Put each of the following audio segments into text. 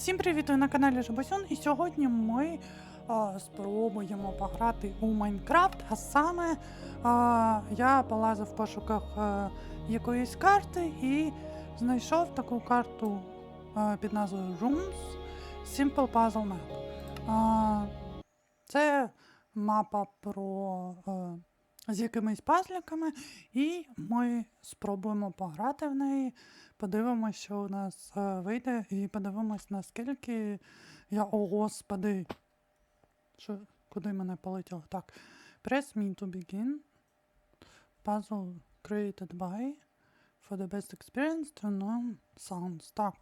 Всім привіт! Ви на каналі Жабасюн, і сьогодні ми а, спробуємо пограти у Майнкрафт, а саме а, я полазив в пошуках а, якоїсь карти і знайшов таку карту а, під назвою Rooms Simple Puzzle Map. А, це мапа про а, з якимись пазликами, і ми спробуємо пограти в неї. Подивимось, що у нас е, вийде, і подивимось, наскільки я. О, господи. Що, куди мене полетіло? Так. Press me to begin. Puzzle created by. For the best experience turn on sounds. Так.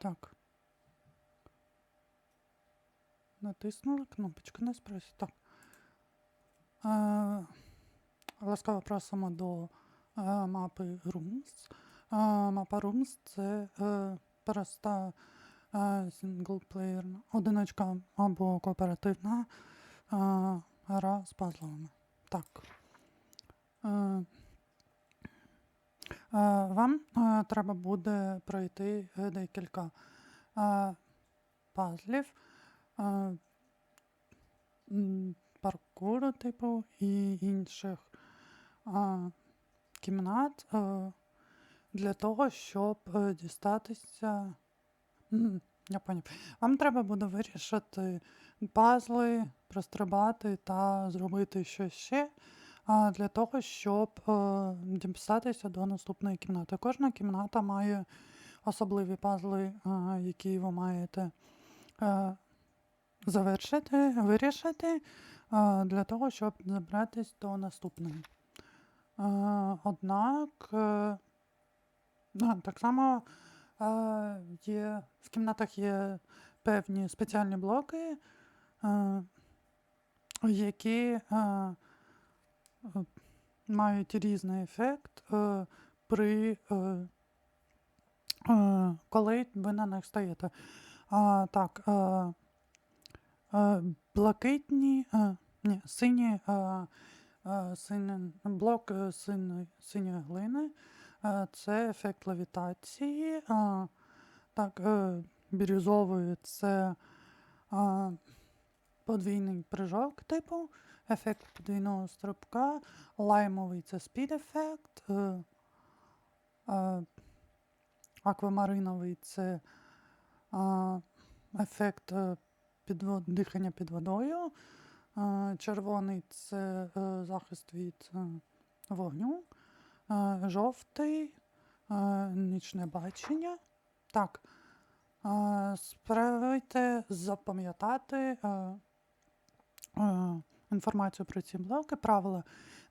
Так. Натиснули кнопочку, не спросить. Так. Е, ласкаво просимо до е, мапи Rooms. Е, мапа Rooms це проста синглплеєрна одиночка або кооперативна гра з пазлами. Так. Вам треба буде пройти декілька пазлів. Е, паркуру, типу, і інших а, кімнат а, для того, щоб е, дістатися. Я поняв. Вам треба буде вирішити пазли, прострибати та зробити щось ще а, для того, щоб е, дістатися до наступної кімнати. Кожна кімната має особливі пазли, а, які ви маєте е, завершити, вирішити а, для того, щоб забратись до наступної. Однак, е, так само е, є, в кімнатах є певні спеціальні блоки, е, які мають різний ефект при коли ви на них стаєте. Так, блакитні, ні, сині, е, е, сині блок е, синьої глини. Е, це ефект левітації. Е, так, е, бірюзовий це е, подвійний прыжок, типу, ефект подвійного стрибка, лаймовий це спід ефект. Е, аквамариновий це е, ефект е, під дихання під водою. Е, Червоний це е, захист від е, вогню. Жовтий нічне бачення. Так. Спробуйте запам'ятати інформацію про ці блоки, правила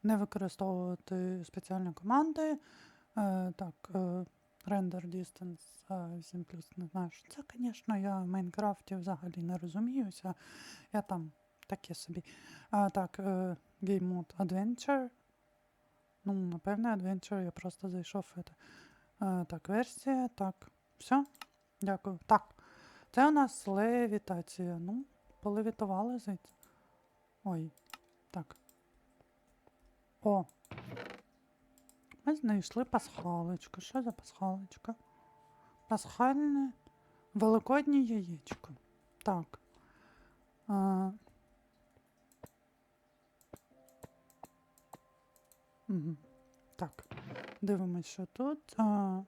не використовувати спеціальні команди. Так, render distance е, 8 плюс не знаю, що це, звісно, я в Майнкрафті взагалі не розуміюся. Я там таке собі. А, так, е, Game Mode Adventure. Ну, напевне, Adventure, я просто зайшов. Это. Е, так, версія, так. Все. Дякую. Так. Це у нас левітація. Ну, полевітували звідси. Ой. Так. О. Ми знайшли пасхалочку. Що за пасхалочка? Пасхальне великоднє яєчко. Так. А... Угу. Так. Дивимось, що тут. А...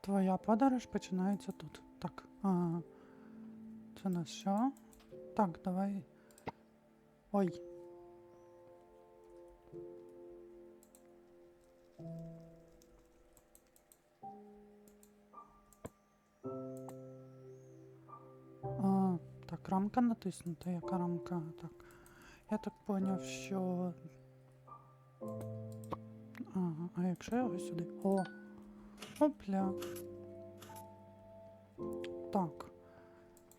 Твоя подорож починається тут. Так. А... Це на що? Так, давай. Ой. Так, рамка натиснута, яка рамка? Так. Я так поняв, що. Ага, а якщо я його сюди. О! Опля. Так.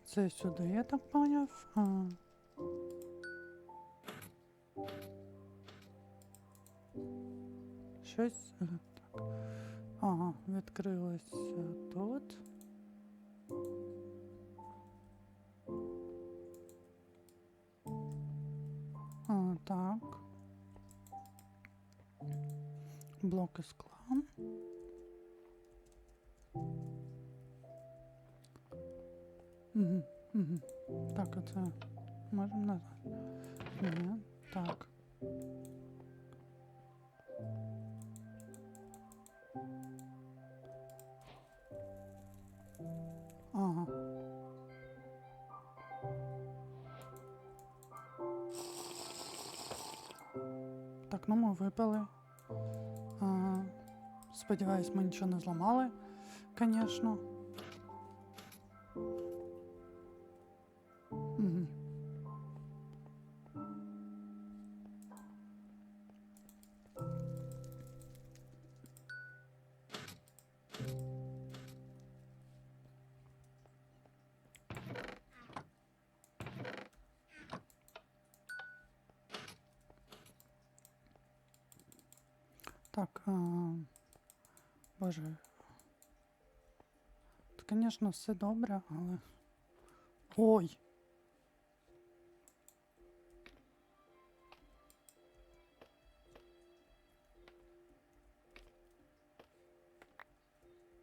Це сюди, я так поняв. А. Щось. е, Так. Ага, відкрилося тут. Так. Блоки скла. Угу, угу. Так, а це можемо назад? Ні, так. Ну ми випили. А, сподіваюсь, ми нічого не зламали, звісно. Боже. Тут, звісно, все добре, але. Ой!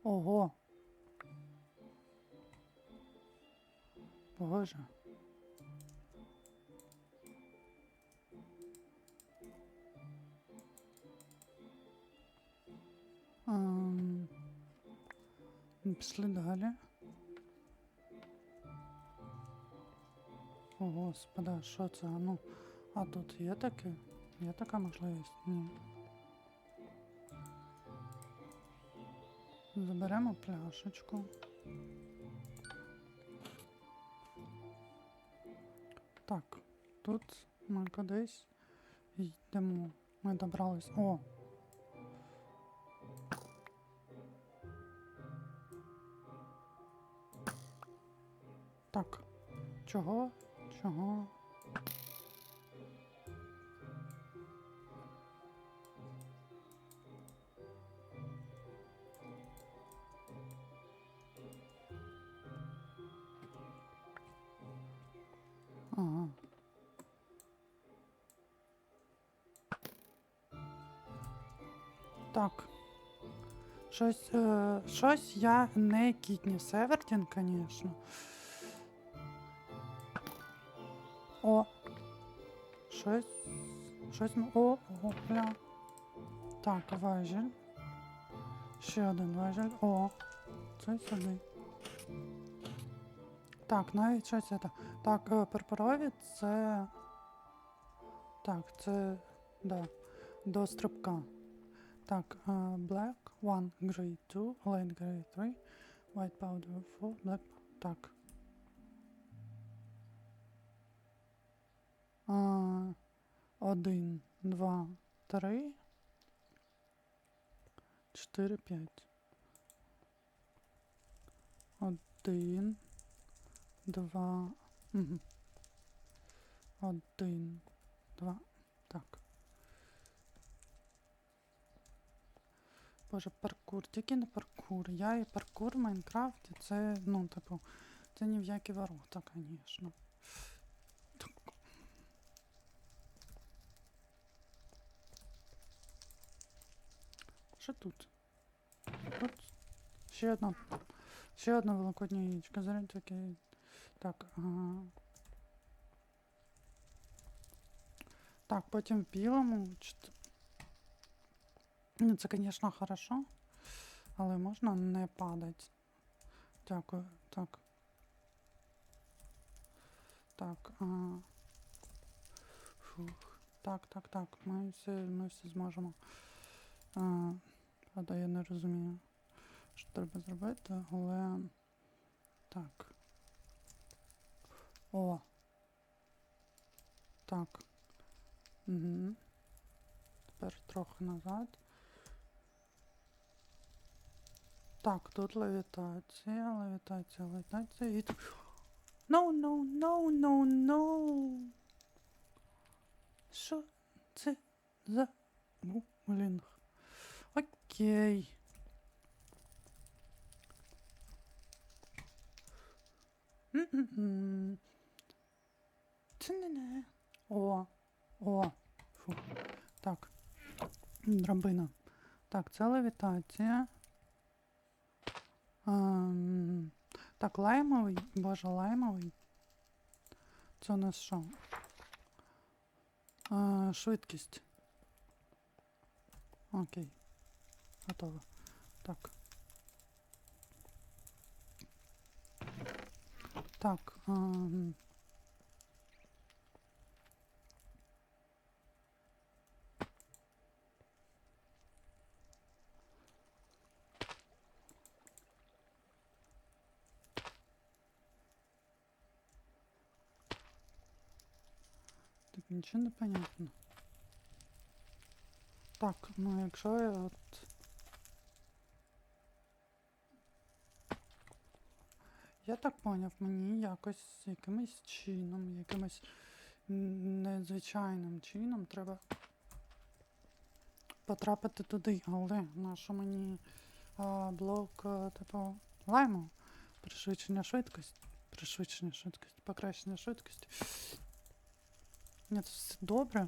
Ого! Боже. Пішли далі. О, господа, що це? Ну, а тут є таке? Є така можливість? Ні. Заберемо пляшечку. Так, тут ми кудись йдемо. Ми добрались. О! Чого? Чого? Так. Щось, е, щось я не кітні Севертін, звісно. О. Щось. Щось. О, бля. Так, важіль. Ще один важіль. О. Це сюди. Так, навіть щось це. Так, е, перперовід це. Так, це. Да. До стрибка. Так, е, black, one, grey, two, light grey, three, white powder, four, black. Так. Один, два, три, чотири, п'ять. Один, два. Один, два. Так. Боже, паркур, тільки не паркур. Я і паркур в Майнкрафті, це, ну, типу, це ні в які ворота, звісно. Що тут? Тут ще одна. Ще одна великодня яєчка. Зараз таке. Так, ага. Так, потім в білому. Ну, це, звісно, хорошо. Але можна не падати. Дякую. Так. Так. А... Фух. Так, так, так. Ми все, ми все зможемо. А, правда, я не розумію, що треба зробити, але. Так. О. Так. Угу. Тепер трохи назад. Так, тут левітація, левітація, левітація і тут. No, no, no, no, no. Що це за булінг? Окей. О, о, фу. Так. Драбина. Так, це левітація. Ем, так, лаймовий. Боже, лаймовий. Це у нас що? Е, швидкість. Окей. Готово. Так. Так. Так нічого не понятно. Так, ну якщо я от. Я так поняв, мені якось якимось чином, якимось незвичайним чином треба потрапити туди. Але нащо мені а, блок, а, типу, лайму? Пришвидшення швидкості. Пришвидшення швидкості, покращення швидкості. Ні, це все добре.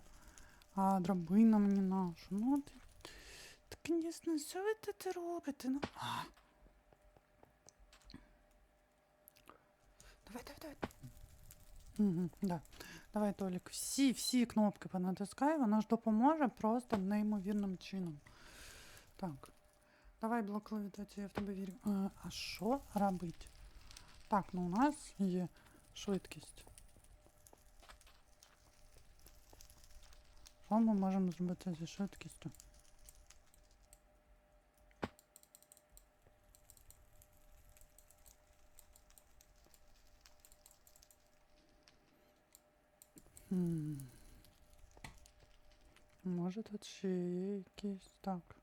А драбина мені нашу. Ну, ти, ти, звісно, що ви тут робите? Ну. Давай, давай, давай. Угу, да. Давай, Толік, всі, всі кнопки понатискай, вона ж допоможе просто неймовірним чином. Так. Давай блок левітації, я в тебе вірю. А, а що робить? Так, ну у нас є швидкість. Що ми можемо зробити зі швидкістю? Може тут ще є якісь. Так.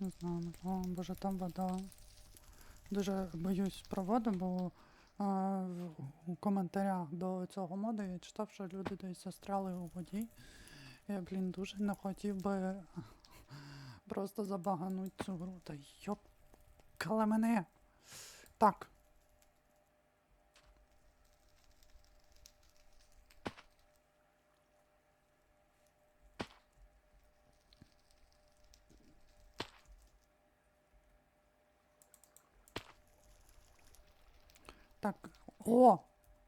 Не знаю, о, боже, там вода. Дуже боюсь про воду, бо а, у коментарях до цього моду я читав, що люди десь застряли у воді. Я, блін, дуже не хотів би просто забагануть цю гру. Та йоп, мене. Так. Так. О!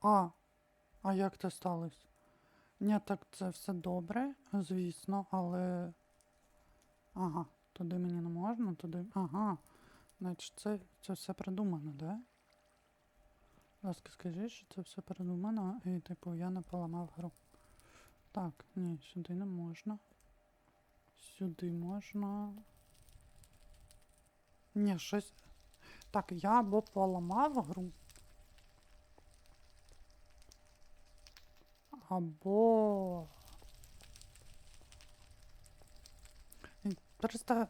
А! А як це сталося? Ні, так це все добре, звісно, але. Ага, туди мені не можна, туди. Ага. Значить, це, це все придумано, да? Будь ласка, скажи, що це все придумано, і типу я не поламав гру. Так, ні, сюди не можна. Сюди можна. Ні, щось. Так, я або поламав гру. Або. Просто.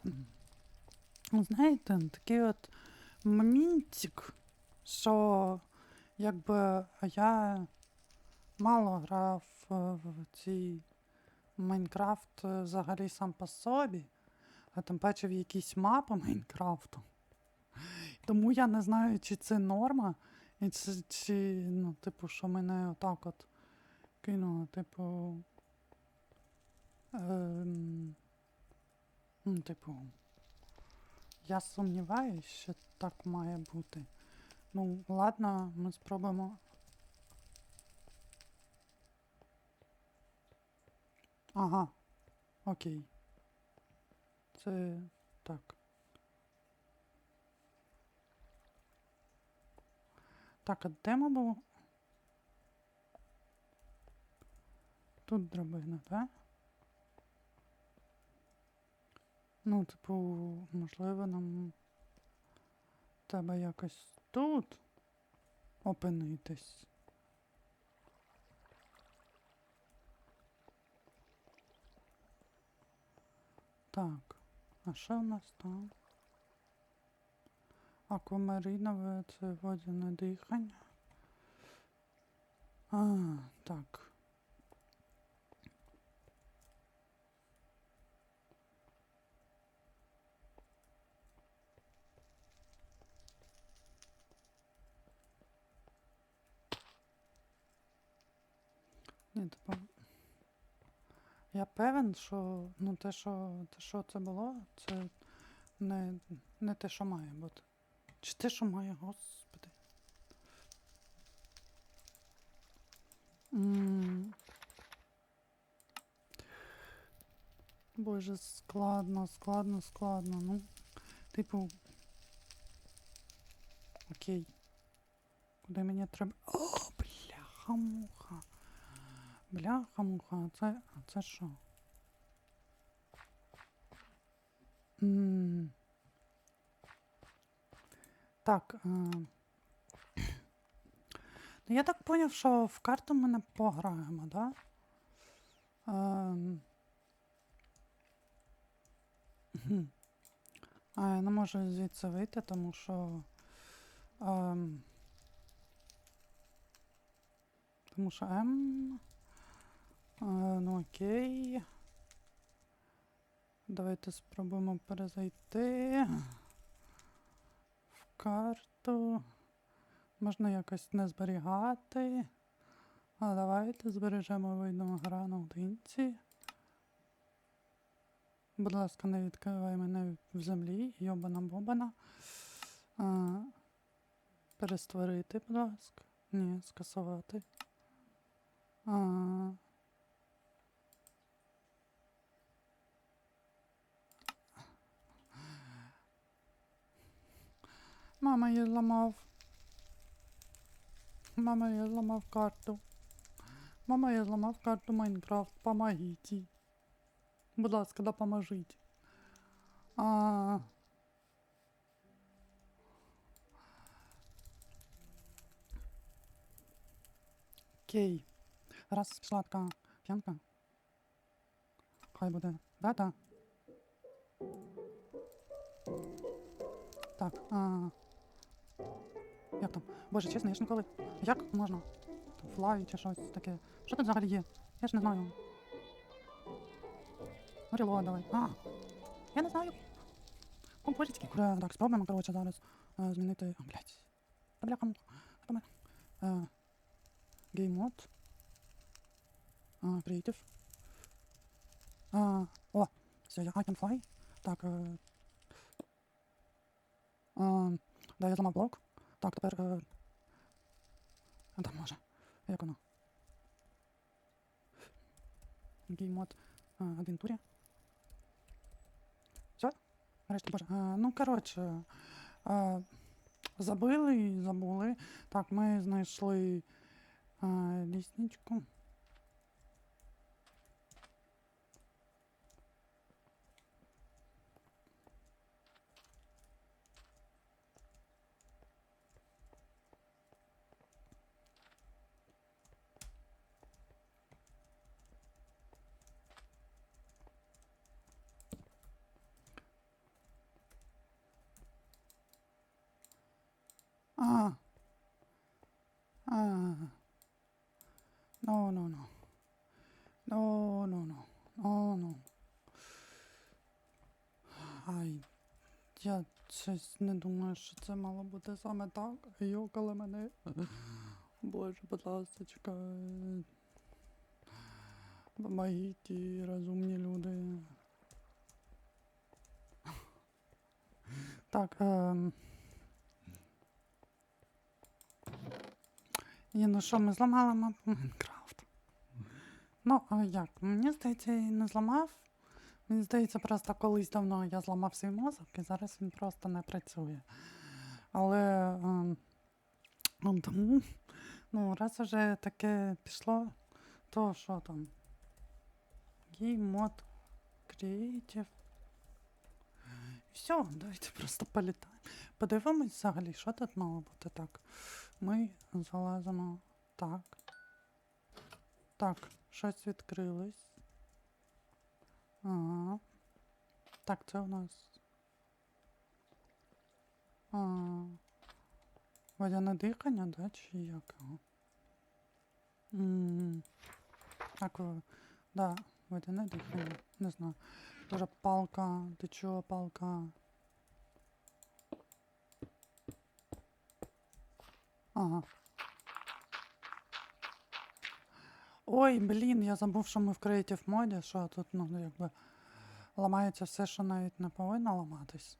Знаєте, такий от моментик, що якби я мало грав е, в цей Майнкрафт е, взагалі сам по собі, а тим паче в якісь мапи Майнкрафту. Тому я не знаю, чи це норма, і чи, чи ну, типу, що мене отак от кинуло, типу. Ем, ну, типу. Я сумніваюся, що так має бути. Ну, ладно, ми спробуємо. Ага. Окей. Це так. Так, а де ми було? Тут драбина, так? Ну, типу, можливо, нам треба якось тут опинитись. Так, а що в нас там? Аквамаринове це водяне дихання. А, так. Ні, типу. Я певен, що ну, те, що, те, що це було, це не, не те, що має бути. Чи те, що має, господи. М. Боже, складно, складно, складно. Ну, типу. Окей. Куди мені треба. О, бляха-муха. Бляха-муха, а це, а це що? М. Так. Е... Ну, я так поняв, що в карту ми не пограємо, да? Ем... А я не можу звідси вийти, тому що. Ем... Тому що М. Е, ну окей. Давайте спробуємо перезайти в карту. Можна якось не зберігати. А давайте збережемо видно гра на одинці. Будь ласка, не відкривай мене в землі, йобана бобана. Перестворити, будь ласка. Ні, скасувати. А, Мама, я зламав. Мама, я зламав карту. Мама, я зламав карту Майнкрафт. Помогите. Будь ласка, допоможіть. А... Окей. Раз пішла така п'янка. Хай буде. Дата. Так, а... Як там? Боже, чесно, я ж ніколи. Як можна? Флай чи щось таке. Що тут взагалі є? Я ж не знаю. Рело давай. А, я не знаю. О, божечки. Куди, так, спробуємо, коротше, зараз е, змінити. О, блядь. Та бляха. Е, mode. А, creative. А, о, все, я I can fly. Так, е, а, да, я зламав блок. Так, тепер. Е, а там може. Як воно? Геймод адвентурі. Все? Нарешті, боже. А, ну, коротше. А, забили і забули. Так, ми знайшли а, лісничку. А. А. No, no, no. No, no, no. No, no. Ай. Я щось не думаю, що це мало бути саме так. Йокали мене. Боже, будь ласка. Помогіть, розумні люди. Так, ем. Ні, ну що, ми зламали Майнкрафт. Ну, а як? Мені здається, я не зламав. Мені здається, просто колись давно я зламав свій мозок, і зараз він просто не працює. Але ем, ну, тому, ну, раз уже таке пішло, то що там? Геймод Creative. І все, давайте просто політаємо. Подивимось взагалі, що тут мало бути так. Ми залазимо так. Так, щось відкрилось. Ага. Так, це у нас. А, водяне дихання, да, чи як його? М, Так, да, водяне дихання, не знаю. Тоже палка, ти чого палка? Ага. Ой, блін, я забув, що ми в Creative моді, що тут, ну, якби ламається все, що навіть не повинно ламатись.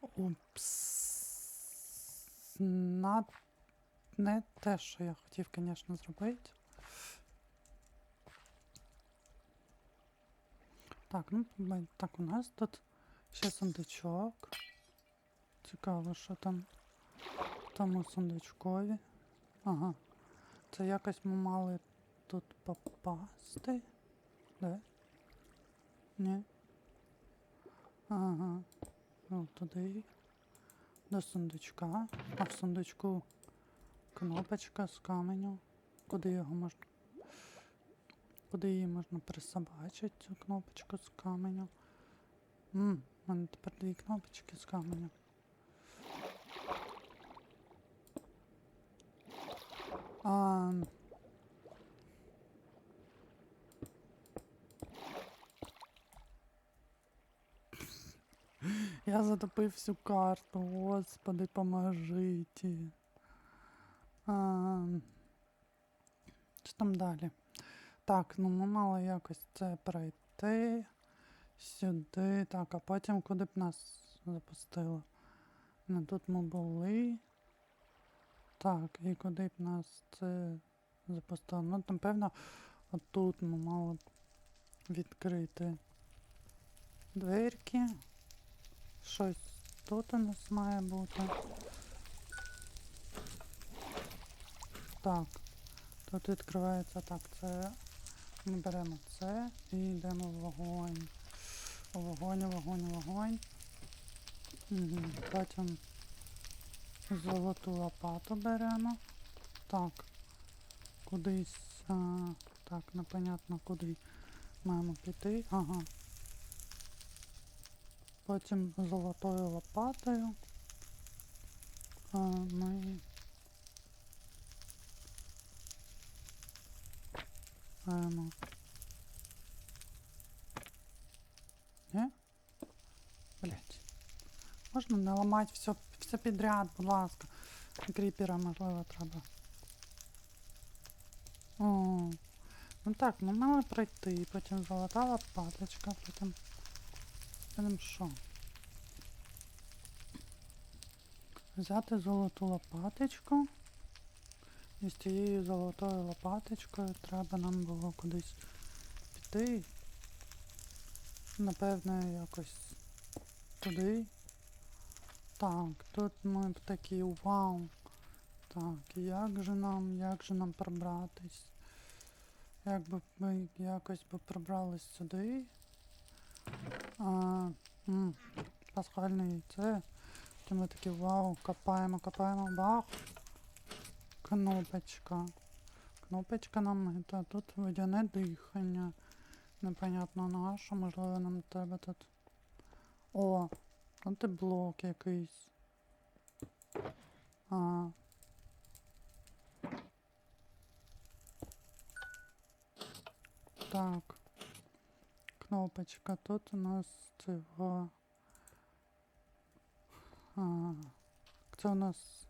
Упс. На... Не те, що я хотів, звісно, зробити. Так, ну, так, у нас тут ще сундучок. Цікаво, що там тому сундучкові. Ага. Це якось ми мали тут попасти. Де? Ні. Ага. Ну, туди. До сундучка. А в сундучку кнопочка з каменю. Куди його можна? Куди її можна присобачити, цю кнопочку з каменю? Мм, у мене тепер дві кнопочки з каменю. А, я затопив всю карту, господи, поможите. А, що там далі? Так, ну ми мали якось це пройти сюди. Так, а потім куди б нас запустило? Ну тут ми були. Так, і куди б нас це запустило? Ну, там, певно, отут ми мали б відкрити дверки. Щось тут у нас має бути. Так, тут відкривається так, це ми беремо це і йдемо в вогонь. Вогонь, вогонь, вогонь. Угу. Потім золоту лопату беремо. Так. Кудись. А, так, непонятно куди маємо піти. Ага. Потім золотою лопатою. А, ми маємо. Ні? Блять. Можна не ламати все, все підряд, будь ласка. Кріпера, можливо, треба. О, ну так, ну мали пройти, потім золота лопаточка, потім. Потім що? Взяти золоту лопаточку. І з цією золотою лопаточкою треба нам було кудись піти. Напевне, якось туди. Так, тут ми б такі вау. Так, як же нам, як же нам пробратись? Як би ми якось би пробрались сюди? А, м, пасхальне яйце. Потім ми такі вау, копаємо, копаємо, бах. Кнопочка. Кнопочка нам це тут водяне дихання. Непонятно на що, можливо, нам треба тут. О, от і блок якийсь. А. Так. Кнопочка. Тут у нас цього. А, це у нас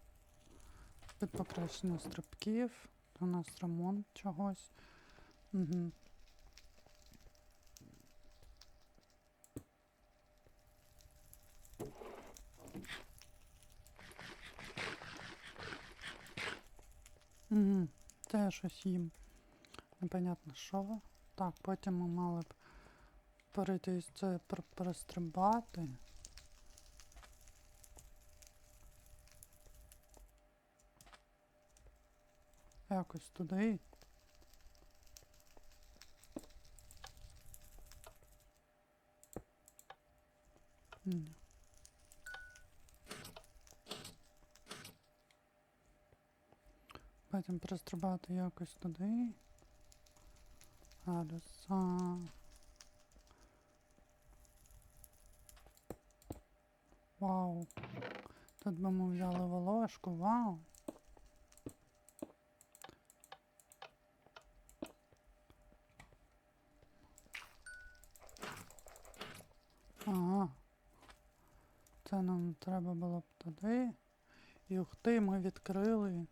під покращення стрибків. У нас ремонт чогось. Угу. Угу. Це я щось їм. Непонятно що. Так, потім ми мали б перейти із це пр- перестрибати. Якось туди. Ні. Потім перестрибати якось туди. Зараз. А... Вау. Тут би ми взяли волошку, вау. Ага. Це нам треба було б туди. І ух ти, ми відкрили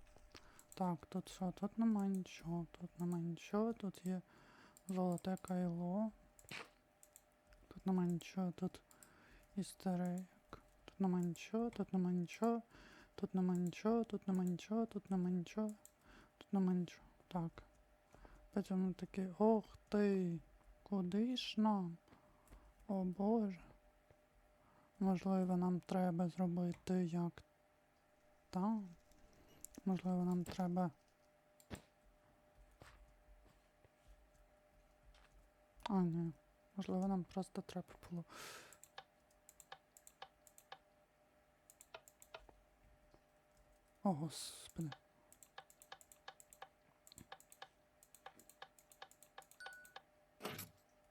Так, тут що? Тут нема нічого, тут нема нічого, тут є золоте кайло. Тут нема нічого, тут істерик. Тут нема нічого, тут нема нічого, тут нема нічого, тут нема нічого, тут нема нічого, тут нема нічого. Так. Потім такий, ох ти, куди ж нам? О Боже. Можливо, нам треба зробити як там. Можливо, нам треба. А, ні. Можливо, нам просто треба було. О, господи.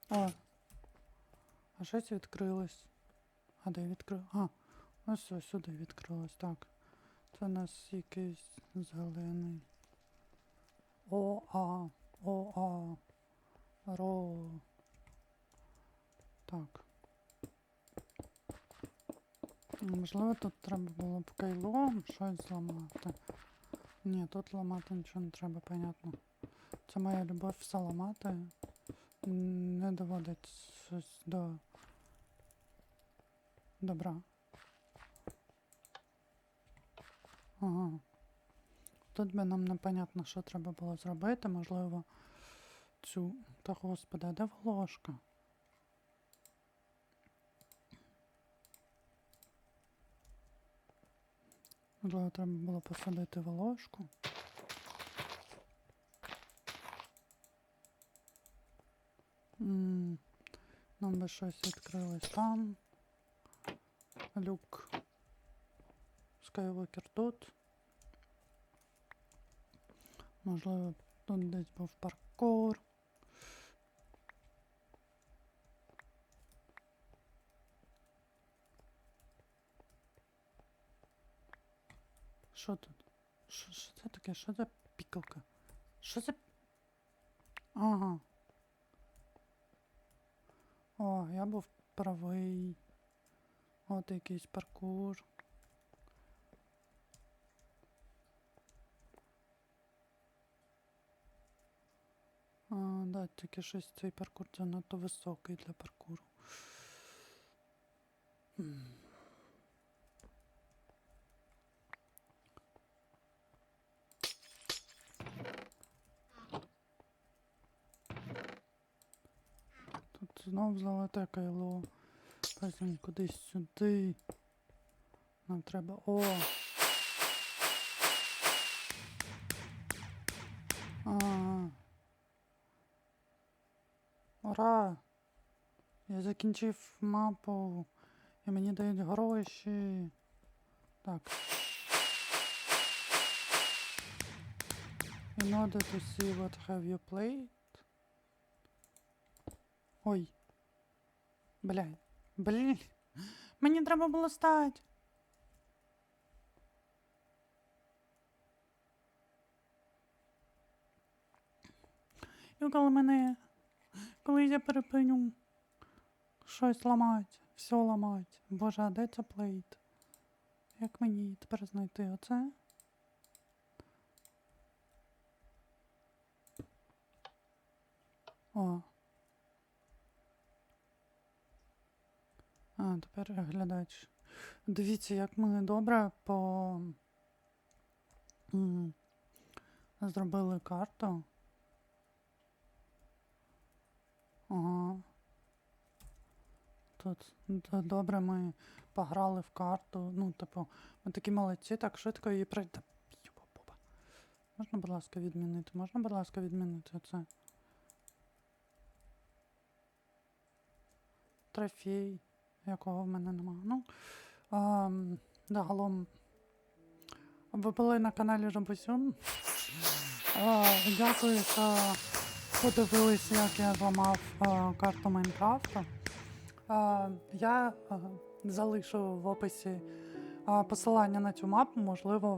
О. А щось відкрилось. А де відкрив? А, ось ось сюди відкрилось. Так. Це у нас якийсь зелений. О, а, о, а. Ро. Так. Можливо, тут треба було б кайлом щось зламати. Ні, тут ламати нічого не треба, понятно. Це моя любов все ламати. Не доводить щось до добра. Ага. Тут би нам непонятно, що треба було зробити, можливо, цю. Та господи, а де волошка? Можливо, треба було посадити волошку. Нам би щось відкрилось там. Люк. Скайвокер тут. Можливо, тут десь був паркур. Що тут? Що, що це таке? Що за пікалка? Що за. Ага. О, я був правий. От якийсь паркур. А, да, тільки щось цей паркур занадто високий для паркуру. Тут знов золоте кайло. Потім кудись сюди. Нам треба. О! Ура! Я закінчив мапу. І мені дають гроші. Так. In order to see what have you played. Ой. Блядь. Блін. Мені треба було стати. І коли мене. Коли я перепиню щось ламати, все ламати. Боже, а де це плейт? Як мені тепер знайти оце? О. А, тепер глядач. Дивіться, як ми добре по зробили карту. Ага. Тут добре ми пограли в карту. Ну, типу, ми такі молодці, так швидко її пройде. Можна, будь ласка, відмінити? Можна, будь ласка, відмінити це? Трофей, якого в мене нема. Ну, загалом, ви були на каналі Жабусюн. Дякую, що подивилися, як я зламав е, карту Майнкрафту. Е, я е, залишу в описі посилання на цю мапу. Можливо,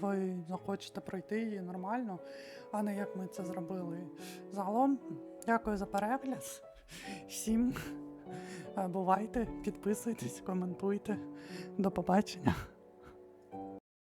ви, захочете пройти її нормально, а не як ми це зробили. Загалом, дякую за перегляд. Всім бувайте, підписуйтесь, коментуйте. До побачення.